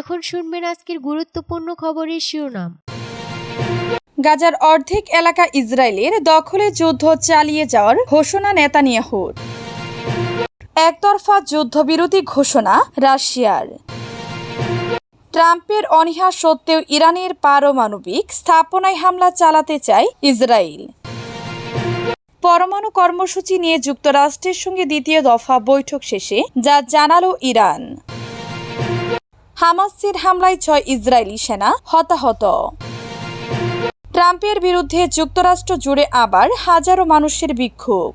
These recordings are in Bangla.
এখন শুনবেন আজকের গুরুত্বপূর্ণ খবরের শিরোনাম। গাজার অর্ধেক এলাকা ইসরায়েলের দখলে যুদ্ধ চালিয়ে যাওয়ার ঘোষণা নেতানিয়াহুর। একতরফা যুদ্ধবিরতি ঘোষণা রাশিয়ার। ট্রাম্পের অনীহা সত্ত্বেও ইরানের পারমাণবিক স্থাপনায় হামলা চালাতে চায় ইসরায়েল। পরমাণু কর্মসূচি নিয়ে যুক্তরাষ্ট্রের সঙ্গে দ্বিতীয় দফা বৈঠক শেষে যা জানালো ইরান। হামাসের হামলায় ছয় ইসরায়েলি সেনা হতাহত। ট্রাম্পের বিরুদ্ধে যুক্তরাষ্ট্র জুড়ে আবার হাজারো মানুষের বিক্ষোভ।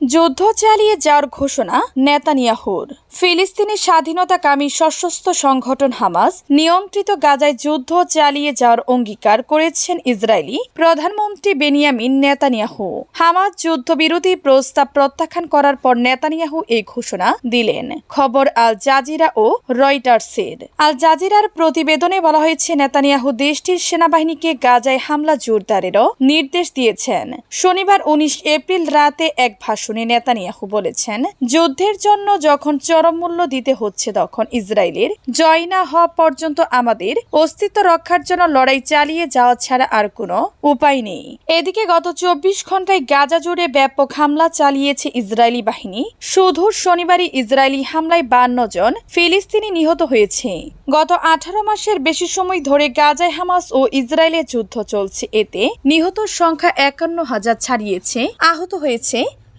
যুদ্ধ চালিয়ে যাওয়ার ঘোষণা নেতানিয়াহুর। ফিলিস্তিনি স্বাধীনতাকামী সশস্ত্র সংগঠন হামাস নিয়ন্ত্রিত গাজায় যুদ্ধ চালিয়ে যাওয়ার অঙ্গীকার করেছেন ইসরায়েলি প্রধানমন্ত্রী বেনিয়ামিন নেতানিয়াহু। হামাস যুদ্ধবিরোধী প্রস্তাব প্রত্যাখ্যান করার পর নেতানিয়াহু এই ঘোষণা দিলেন। খবর আল জাজিরা ও রয়টার্সের। আল জাজিরার প্রতিবেদনে বলা হয়েছে, নেতানিয়াহু দেশটির সেনাবাহিনীকে গাজায় হামলা জোরদারেরও নির্দেশ দিয়েছেন। শনিবার উনিশ এপ্রিল রাতে এক ভাষণে নেতানিয়াহু বলেছেন, যুদ্ধের জন্য যখন চরম মূল্য দিতে হচ্ছে তখন ইসরায়েলের। জয় না হওয়া পর্যন্ত আমাদের অস্তিত্ব রক্ষার জন্য লড়াই চালিয়ে যাওয়া ছাড়া আর কোনো উপায় নেই। এদিকে গত চব্বিশ ঘন্টায় গাজা জুড়ে ব্যাপক হামলা চালিয়েছে ইসরায়েলি বাহিনী। শুধু শনিবারই ইসরায়েলি হামলায় বান্ন জন ফিলিস্তিনি নিহত হয়েছে। গত আঠারো মাসের বেশি সময় ধরে গাজায় হামাস ও ইসরায়েলের যুদ্ধ চলছে। এতে নিহত সংখ্যা একান্ন হাজার ছাড়িয়েছে। আহত হয়েছে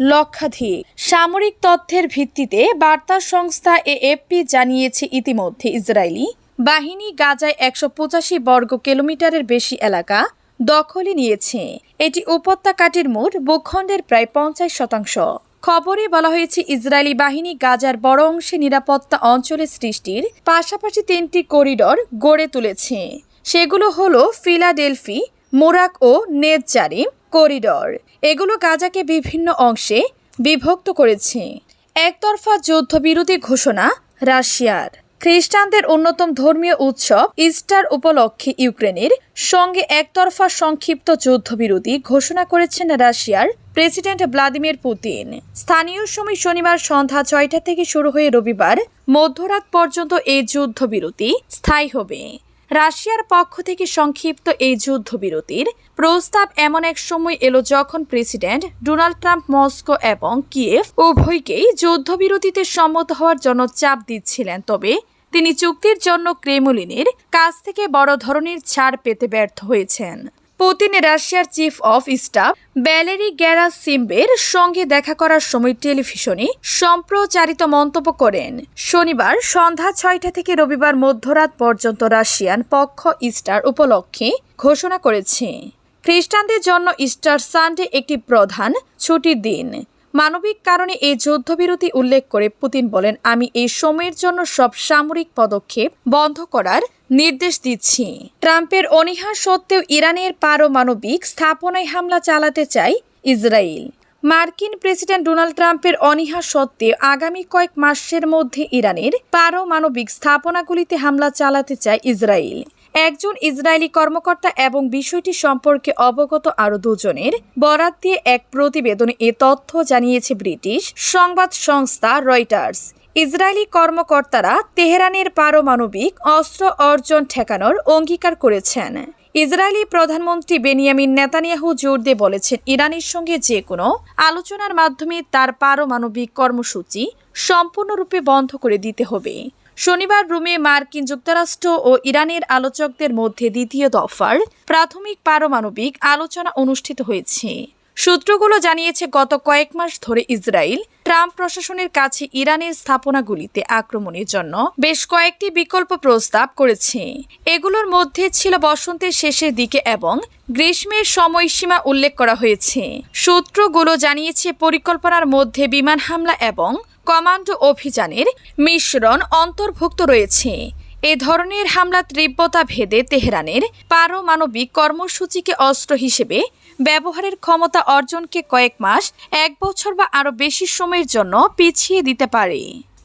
লক্ষাধিক। সামরিক তথ্যের ভিত্তিতে বার্তা সংস্থা এএফপি জানিয়েছে ইতিমধ্যে ইসরায়েলি বাহিনী গাজায় একশো পঁচাশি বর্গ কিলোমিটারের বেশি এলাকা দখলে নিয়েছে। এটি উপত্যকাটির মোট ভূখণ্ডের প্রায় পঞ্চাশ শতাংশ। খবরে বলা হয়েছে, ইসরায়েলি বাহিনী গাজার বড় অংশে নিরাপত্তা অঞ্চলের সৃষ্টির পাশাপাশি তিনটি করিডর গড়ে তুলেছে। সেগুলো হলো ফিলাডেলফি, মোরাক ও নেতজারিম করিডর। এগুলো গাজাকে বিভিন্ন অংশে বিভক্ত করেছে। একতরফা যুদ্ধবিরতি ঘোষণা রাশিয়ার। খ্রিস্টানদের অন্যতম ধর্মীয় উৎসব ইস্টার উপলক্ষে ইউক্রেনের সঙ্গে একতরফা সংক্ষিপ্ত যুদ্ধবিরতি ঘোষণা করেছেন রাশিয়ার প্রেসিডেন্ট ভ্লাদিমির পুতিন। স্থানীয় সময় শনিবার সন্ধ্যা ছয়টা থেকে শুরু হয়ে রবিবার মধ্যরাত পর্যন্ত এই যুদ্ধবিরতি স্থায়ী হবে। রাশিয়ার পক্ষ থেকে সংক্ষিপ্ত এই যুদ্ধবিরতির প্রস্তাব এমন এক সময় এলো যখন প্রেসিডেন্ট ডোনাল্ড ট্রাম্প মস্কো এবং কিয়েভ উভয়কেই যুদ্ধবিরতিতে সম্মত হওয়ার জন্য চাপ দিচ্ছিলেন। তবে তিনি চুক্তির জন্য ক্রেমলিনের কাছ থেকে বড় ধরনের ছাড় পেতে ব্যর্থ হয়েছেন। পুতিন রাশিয়ার চিফ অফ স্টাফ ব্যালেরি গ্যারা সিম্বের সঙ্গে দেখা করার সময় টেলিভিশনে সম্প্রচারিত মন্তব্য করেন। শনিবার সন্ধ্যা ছয়টা থেকে রবিবার মধ্যরাত পর্যন্ত রাশিয়ান পক্ষ ইস্টার উপলক্ষে ঘোষণা করেছে। খ্রিস্টানদের জন্য ইস্টার সানডে একটি প্রধান ছুটির দিন। মানবিক কারণে এই যুদ্ধবিরতি উল্লেখ করে পুতিন বলেন, আমি এই সময়ের জন্য সব সামরিক পদক্ষেপ বন্ধ করার নির্দেশ দিচ্ছি। ট্রাম্পের অনীহা সত্ত্বেও ইরানের পারমাণবিক স্থাপনায় হামলা চালাতে চায় ইসরায়েল। মার্কিন প্রেসিডেন্ট ডোনাল্ড ট্রাম্পের অনীহা সত্ত্বেও আগামী কয়েক মাসের মধ্যে ইরানের পারমাণবিক স্থাপনাগুলিতে হামলা চালাতে চায় ইসরায়েল। একজন ইসরায়েলি কর্মকর্তা এবং বিষয়টি সম্পর্কে অবগত আরও দুজনের। বরাত দিয়ে এক প্রতিবেদনে এ তথ্য জানিয়েছে ব্রিটিশ সংবাদ সংস্থা রয়টার্স। ইসরায়েলি কর্মকর্তারা তেহরানের পারমাণবিক অস্ত্র অর্জন ঠেকানোর অঙ্গীকার করেছেন। ইসরায়েলি প্রধানমন্ত্রী বেনিয়ামিন নেতানিয়াহু জোর দিয়ে বলেছেন, ইরানের সঙ্গে যে কোনো আলোচনার মাধ্যমে তার পারমাণবিক কর্মসূচি সম্পূর্ণরূপে বন্ধ করে দিতে হবে। শনিবার রুমে মার্কিন যুক্তরাষ্ট্র ও ইরানের আলোচকদের মধ্যে দ্বিতীয় দফার প্রাথমিক পারমাণবিক আলোচনা অনুষ্ঠিত হয়েছে। সূত্রগুলো জানিয়েছে, গত কয়েক মাস ধরে ইসরায়েল ট্রাম্প প্রশাসনের কাছে ইরানের স্থাপনাগুলিতে আক্রমণের জন্য বেশ কয়েকটি বিকল্প প্রস্তাব করেছে। এগুলোর মধ্যে ছিল বসন্তের শেষের দিকে এবং গ্রীষ্মের সময়সীমা উল্লেখ করা হয়েছে। সূত্রগুলো জানিয়েছে, পরিকল্পনার মধ্যে বিমান হামলা এবং কমান্ডো অভিযানের মিশ্রণ অন্তর্ভুক্ত রয়েছে। এ ধরনের হামলা তীব্রতা ভেদে তেহরানের পারমাণবিক কর্মসূচিকে অস্ত্র হিসেবে ব্যবহারের ক্ষমতা অর্জনকে কয়েক মাস, এক বছর বা আরও বেশি সময়ের জন্য পিছিয়ে দিতে পারে।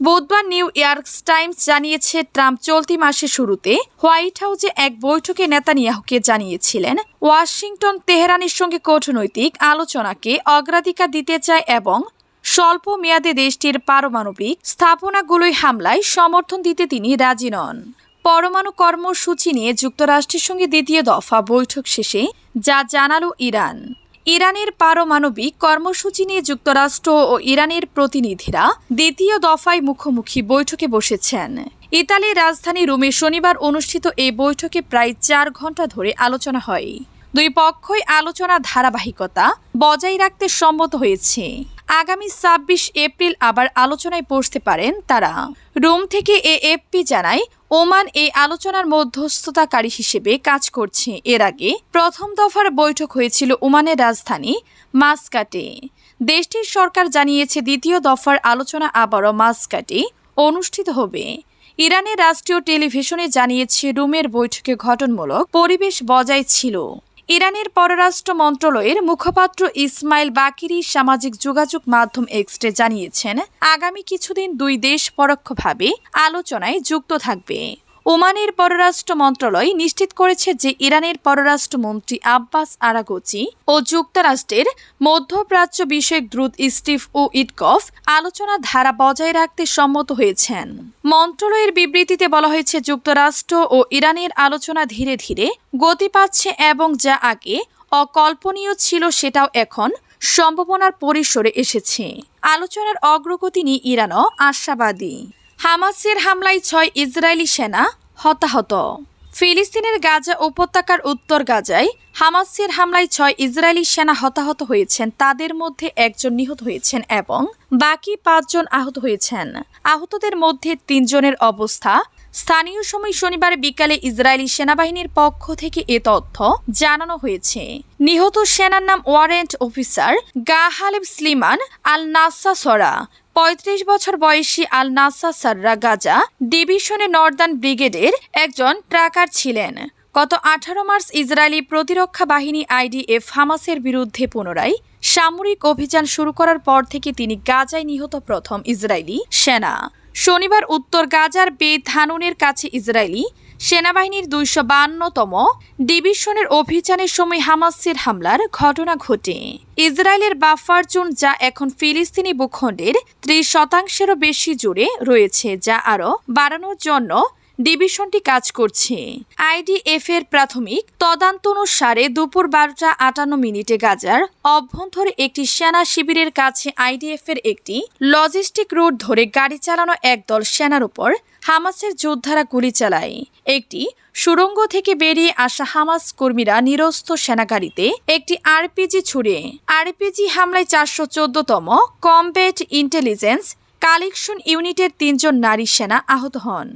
বুধবার নিউ ইয়র্ক টাইমস জানিয়েছে, ট্রাম্প চলতি মাসের শুরুতে হোয়াইট হাউসে এক বৈঠকে নেতানিয়াহুকে জানিয়েছিলেন, ওয়াশিংটন তেহরানের সঙ্গে কূটনৈতিক আলোচনাকে অগ্রাধিকার দিতে চায় এবং স্বল্প মেয়াদে দেশটির পারমাণবিক স্থাপনাগুলোই হামলায় সমর্থন দিতে তিনি রাজি নন। পরমাণু কর্মসূচি নিয়ে যুক্তরাষ্ট্রের সঙ্গে দ্বিতীয় দফা বৈঠক শেষে যা জানালো ইরান। ইরানের পারমাণবিক কর্মসূচি নিয়ে যুক্তরাষ্ট্র ও ইরানের প্রতিনিধিরা দ্বিতীয় দফায় মুখোমুখি বৈঠকে বসেছেন। ইতালির রাজধানী রোমে শনিবার অনুষ্ঠিত এই বৈঠকে প্রায় চার ঘণ্টা ধরে আলোচনা হয়। দুই পক্ষই আলোচনা ধারাবাহিকতা বজায় রাখতে সম্মত হয়েছে। আগামী ছাব্বিশ এপ্রিল আবার আলোচনায় বসতে পারেন তারা। রোম থেকে এএফপি জানায়, ওমান এই আলোচনার মধ্যস্থতাকারী হিসেবে কাজ করছে। এর আগে প্রথম দফার বৈঠক হয়েছিল ওমানের রাজধানী মাসকাটে। দেশটির সরকার জানিয়েছে, দ্বিতীয় দফার আলোচনা আবারও মাসকাটে অনুষ্ঠিত হবে। ইরানের রাষ্ট্রীয় টেলিভিশনে জানিয়েছে, রোমের বৈঠকে ঘটনমূলক পরিবেশ বজায় ছিল। ইরানের পররাষ্ট্র মন্ত্রণালয়ের মুখপাত্র ইসমাইল বাকিরি সামাজিক যোগাযোগ মাধ্যম এক্সটে জানিয়েছেন, আগামী কিছুদিন দুই দেশ পরোক্ষভাবে আলোচনায় যুক্ত থাকবে। ওমানের পররাষ্ট্র মন্ত্রণালয় নিশ্চিত করেছে যে ইরানের পররাষ্ট্রমন্ত্রী আব্বাস আরাগোচি ও যুক্তরাষ্ট্রের মধ্যপ্রাচ্য বিষয়ক দ্রুত স্টিভ ও ইটকফ আলোচনা ধারা বজায় রাখতে সম্মত হয়েছেন। মন্ত্রণালয়ের বিবৃতিতে বলা হয়েছে, যুক্তরাষ্ট্র ও ইরানের আলোচনা ধীরে ধীরে গতি পাচ্ছে এবং যা আগে অকল্পনীয় ছিল সেটাও এখন সম্ভাবনার পরিসরে এসেছে। আলোচনার অগ্রগতি নিয়ে ইরানও আশাবাদী। হামাসের হামলায় ছয় ইসরায়েলি সেনা হতাহত। ফিলিস্তিনের গাজা উপত্যকার উত্তর গাজায় হামাসের হামলায় ছয় ইসরায়েলি সেনা হতাহত হয়েছেন। তাদের মধ্যে একজন নিহত হয়েছেন এবং বাকি পাঁচজন আহত হয়েছেন। আহতদের মধ্যে তিনজনের অবস্থা। স্থানীয় সময় শনিবার বিকালে ইসরায়েলি সেনাবাহিনীর পক্ষ থেকে এ তথ্য জানানো হয়েছে। নিহত সেনার নাম warrant officer Ghaleb Sliman Al Nasasra পঁয়ত্রিশ বছর বয়সী আল নাসা সাররা গাজা ডিভিশনে নর্দার্ন ব্রিগেডের একজন ট্রাকার ছিলেন। গত আঠারো মার্চ ইসরায়েলি প্রতিরক্ষা বাহিনী আইডিএফ হামাসের বিরুদ্ধে পুনরায় সামরিক অভিযান শুরু করার পর থেকে তিনি গাজায় নিহত প্রথম ইসরায়েলি সেনা। শনিবার উত্তর গাজার বেত হানুনের কাছে ইসরায়েলি সেনাবাহিনীর দুইশো বান্নতম ডিভিশনের অভিযানের সময় হামাসের হামলার ঘটনা ঘটে। ইসরায়েলের বাফার জোন যা এখন ফিলিস্তিনি ভূখণ্ডের ত্রিশ শতাংশেরও বেশি জুড়ে রয়েছে, যা আরও বাড়ানোর জন্য ডিভিশনটি কাজ করছে। আইডিএফ এর প্রাথমিক তদন্ত অনুসারে দুপুর বারোটা আটান্ন মিনিটে গাজার অভ্যন্তরে একটি সেনা শিবিরের কাছে আইডিএফ এর একটি লজিস্টিক রুট ধরে গাড়ি চালানো একদল সেনার উপর হামাসের যোদ্ধারা গুলি চালায়। একটি সুড়ঙ্গ থেকে বেরিয়ে আসা হামাস কর্মীরা নিরস্ত সেনাগাড়িতে একটি আরপিজি ছুড়ে। আরপিজি হামলায় চারশো চোদ্দতম কমব্যাট ইন্টেলিজেন্স কালেকশন ইউনিটের তিনজন নারী সেনা আহত হন।